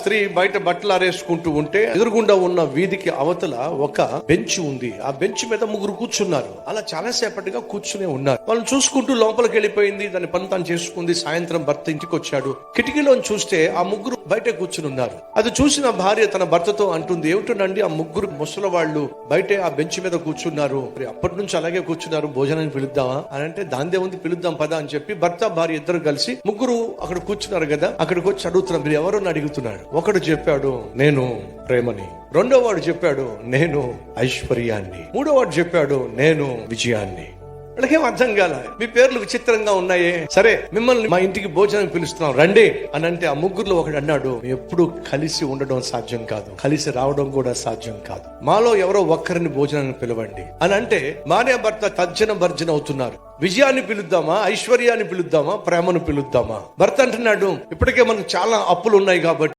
స్త్రీ బయట బట్టలు ఆరేసుకుంటూ ఉంటే ఎదురుగుండా ఉన్న వీధికి అవతల ఒక బెంచ్ ఉంది. ఆ బెంచ్ మీద ముగ్గురు కూర్చున్నారు. అలా చాలా సేపటిగా కూర్చునే ఉన్నారు. వాళ్ళని చూసుకుంటూ లోపలికి వెళ్ళిపోయింది. దాని పని తాను చేసుకుంది. సాయంత్రం భర్త ఇంటికి వచ్చాడు. కిటికీలో చూస్తే ఆ ముగ్గురు బయట కూర్చుని ఉన్నారు. అది చూసిన భార్య తన భర్తతో అంటుంది ఏమిటోనండి ఆ ముగ్గురు ముసలి వాళ్ళు బయట ఆ బెంచ్ మీద కూర్చున్నారు. అప్పటి నుంచి అలాగే కూర్చున్నారు. భోజనాన్ని పిలుద్దామా? అని అంటే దాందే ఉంది పిలుద్దాం పదా అని చెప్పి భర్త భార్య ఇద్దరు కలిసి ముగ్గురు అక్కడ కూర్చున్నారు కదా. అక్కడికి వచ్చి అడుగుతున్నారు మీరు ఎవరు? అడుగుతున్నారు ఒకడు చెప్పాడు నేను ప్రేమని. రెండో వాడు చెప్పాడు నేను ఐశ్వర్యాన్ని. మూడో వాడు చెప్పాడు నేను విజయాన్ని. వాళ్ళకేం అర్థం కాల? మీ పేర్లు విచిత్రంగా ఉన్నాయే. సరే మిమ్మల్ని మా ఇంటికి భోజనం పిలుస్తున్నాం రండి. అని అంటే ఆ ముగ్గురులో ఒకడు అన్నాడు ఎప్పుడు కలిసి ఉండడం సాధ్యం కాదు. కలిసి రావడం కూడా సాధ్యం కాదు. మాలో ఎవరో ఒక్కరిని భోజనాన్ని పిలవండి. అని అంటే భార్య భర్త తర్జన భర్జన అవుతున్నారు. విజయాన్ని పిలుద్దామా? ఐశ్వర్యాన్ని పిలుద్దామా? ప్రేమను పిలుద్దామా? భర్త అంటున్నాడు ఇప్పటికే మనకు చాలా అప్పులు ఉన్నాయి కాబట్టి